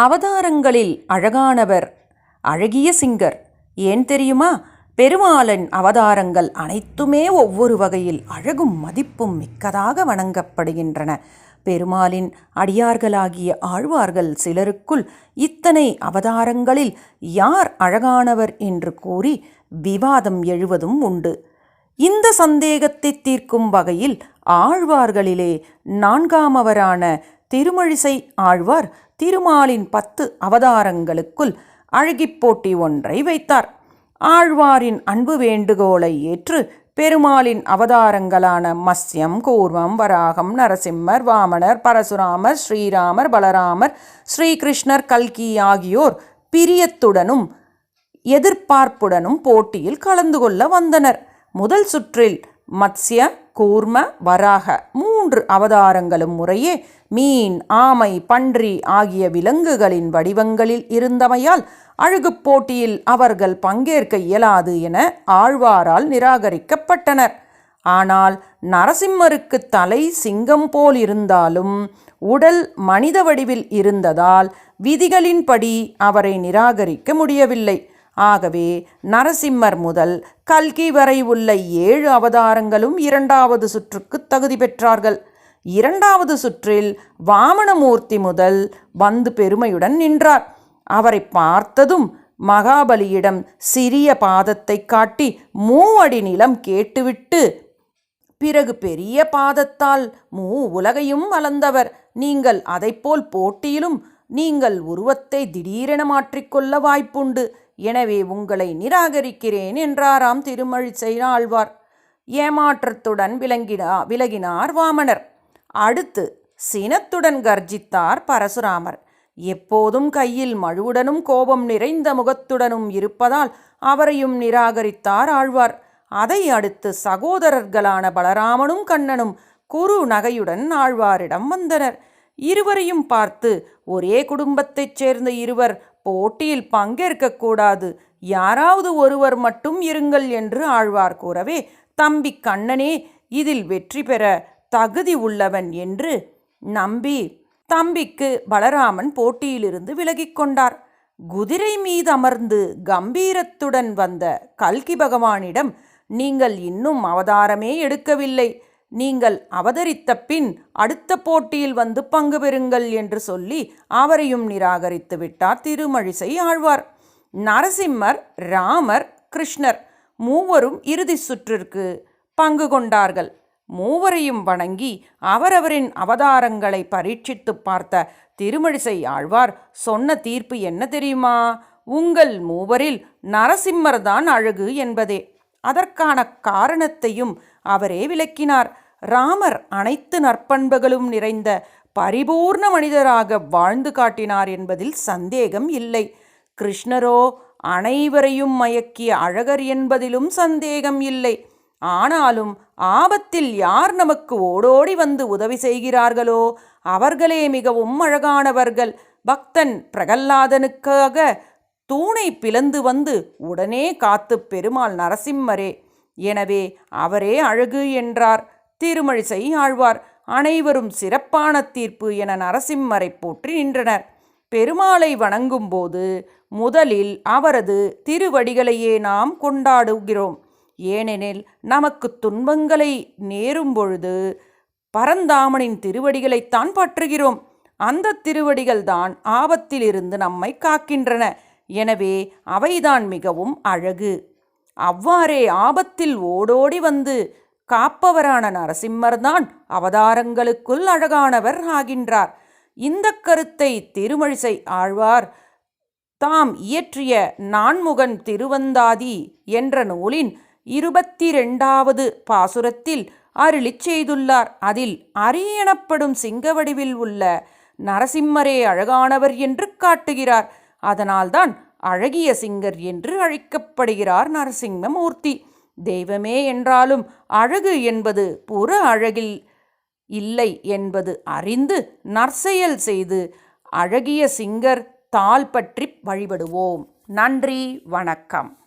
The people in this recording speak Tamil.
அவதாரங்களில் அழகானவர் அழகிய சிங்கர். ஏன் தெரியுமா? பெருமாளன் அவதாரங்கள் அனைத்துமே ஒவ்வொரு வகையில் அழகும் மதிப்பும் மிக்கதாக வணங்கப்படுகின்றன. பெருமாளின் அடியார்களாகிய ஆழ்வார்கள் சிலருக்குள் இத்தனை அவதாரங்களில் யார் அழகானவர் என்று கூறி விவாதம் எழுவதும் உண்டு. இந்த சந்தேகத்தை தீர்க்கும் வகையில் ஆழ்வார்களிலே நான்காமவரான திருமழிசை ஆழ்வார் திருமாலின் பத்து அவதாரங்களுக்குள் அழகிப் போட்டி ஒன்றை வைத்தார். ஆழ்வாரின் அன்பு வேண்டுகோளை ஏற்று பெருமாளின் அவதாரங்களான மத்யம் கூர்மம் வராகம் நரசிம்மர் வாமனர் பரசுராமர் ஸ்ரீராமர் பலராமர் ஸ்ரீகிருஷ்ணர் கல்கி ஆகியோர் பிரியத்துடனும் எதிர்பார்ப்புடனும் போட்டியில் கலந்து கொள்ள வந்தனர். முதல் சுற்றில் மத்ஸ்ய கூர்ம வராக மூன்று அவதாரங்களும் முறையே மீன் ஆமை பன்றி ஆகிய விலங்குகளின் வடிவங்களில் இருந்தமையால் அழகுப் போட்டியில் அவர்கள் பங்கேற்க இயலாது என ஆழ்வாரால் நிராகரிக்கப்பட்டனர். ஆனால் நரசிம்மருக்கு தலை சிங்கம் போல் இருந்தாலும் உடல் மனித வடிவில் இருந்ததால் விதிகளின்படி அவரை நிராகரிக்க முடியவில்லை. ஆகவே நரசிம்மர் முதல் கல்கி வரை உள்ள ஏழு அவதாரங்களும் இரண்டாவது சுற்றுக்கு தகுதி பெற்றார்கள். இரண்டாவது சுற்றில் வாமனமூர்த்தி முதல் வந்து பெருமையுடன் நின்றார். அவரை பார்த்ததும் மகாபலியிடம் சிறிய பாதத்தை காட்டி மூவடி நிலம் கேட்டுவிட்டு பிறகு பெரிய பாதத்தால் மூ உலகையும் அளந்தவர். நீங்கள் அதைப்போல் போட்டியிலும் நீங்கள் உருவத்தை திடீரென மாற்றிக்கொள்ள வாய்ப்புண்டு. எனவே உங்களை நிராகரிக்கிறேன் என்றாராம் திருமழிசை ஆழ்வார் ஏமாற்றத்துடன் விளங்கினா விலகினார் வாமனர். அடுத்து சினத்துடன் கர்ஜித்தார் பரசுராமர். எப்போதும் கையில் மழுவுடனும் கோபம் நிறைந்த முகத்துடனும் இருப்பதால் அவரையும் நிராகரித்தார் ஆழ்வார். அதை அடுத்து சகோதரர்களான பலராமனும் கண்ணனும் குரு நகையுடன் ஆழ்வாரிடம் வந்தனர். இருவரையும் பார்த்து ஒரே குடும்பத்தைச் சேர்ந்த இருவர் போட்டியில் பங்கேற்கக்கூடாது. யாராவது ஒருவர் மட்டும் இருங்கள் என்று ஆழ்வார் கூறவே தம்பி கண்ணனே இதில் வெற்றி பெற தகுதி உள்ளவன் என்று நம்பி தம்பிக்கு பலராமன் போட்டியிலிருந்து விலகிக் கொண்டார். குதிரை மீது அமர்ந்து கம்பீரத்துடன் வந்த கல்கி பகவானிடம் நீங்கள் இன்னும் அவதாரமே எடுக்கவில்லை. நீங்கள் அவதரித்த பின் அடுத்த போட்டியில் வந்து பங்கு பெறுங்கள் என்று சொல்லி அவரையும் நிராகரித்து விட்டார் திருமழிசை ஆழ்வார். நரசிம்மர் ராமர் கிருஷ்ணர் மூவரும் இறுதி சுற்றிற்கு பங்கு கொண்டார்கள். மூவரையும் வணங்கி அவரவரின் அவதாரங்களை பரீட்சித்து பார்த்த திருமழிசை ஆழ்வார் சொன்ன தீர்ப்பு என்ன தெரியுமா? உங்கள் மூவரில் நரசிம்மர்தான் அழகு என்பதே. அதற்கான காரணத்தையும் அவரே விளக்கினார். ராமர் அனைத்து நற்பண்புகளும் நிறைந்த பரிபூர்ண மனிதராக வாழ்ந்து காட்டினார் என்பதில் சந்தேகம் இல்லை. கிருஷ்ணரோ அனைவரையும் மயக்கிய அழகர் என்பதிலும் சந்தேகம் இல்லை. ஆனாலும் ஆபத்தில் யார் நமக்கு ஓடோடி வந்து உதவி செய்கிறார்களோ அவர்களே மிகவும் அழகானவர்கள். பக்தன் பிரகல்லாதனுக்காக தூணை பிளந்து வந்து உடனே காத்து பெருமாள் நரசிம்மரே எனவே அவரே அழகு என்றார். திருமழிசை ஆழ்வார் அனைவரும் சிறப்பான தீர்ப்பு என நரசிம்மரை போற்றி நின்றனர். பெருமாளை வணங்கும்போது முதலில் அவரது திருவடிகளையே நாம் கொண்டாடுகிறோம். ஏனெனில் நமக்கு துன்பங்களை நேரும் பொழுது பரந்தாமனின் திருவடிகளைத்தான் பற்றுகிறோம். அந்த திருவடிகள்தான் ஆபத்திலிருந்து நம்மை காக்கின்றன. எனவே அவைதான் மிகவும் அழகு. அவ்வாறே ஆபத்தில் ஓடோடி வந்து காப்பவரான நரசிம்மர்தான் அவதாரங்களுக்குள் அழகானவர் ஆகின்றார். இந்த கருத்தை திருமழிசை ஆழ்வார் தாம் இயற்றிய நான்முகன் திருவந்தாதி என்ற நூலின் இருபத்தி ரெண்டாவது பாசுரத்தில் அருளிச் செய்துள்ளார். அதில் அரியணப்படும் சிங்க வடிவில் உள்ள நரசிம்மரே அழகானவர் என்று காட்டுகிறார். அதனால்தான் அழகிய சிங்கர் என்று அழைக்கப்படுகிறார் நரசிம்மமூர்த்தி. தெய்வமே என்றாலும் அழகு என்பது புற அழகில் இல்லை என்பது அறிந்து நற்செயல் செய்து அழகிய சிங்கர் தாள் பற்றி வழிபடுவோம். நன்றி வணக்கம்.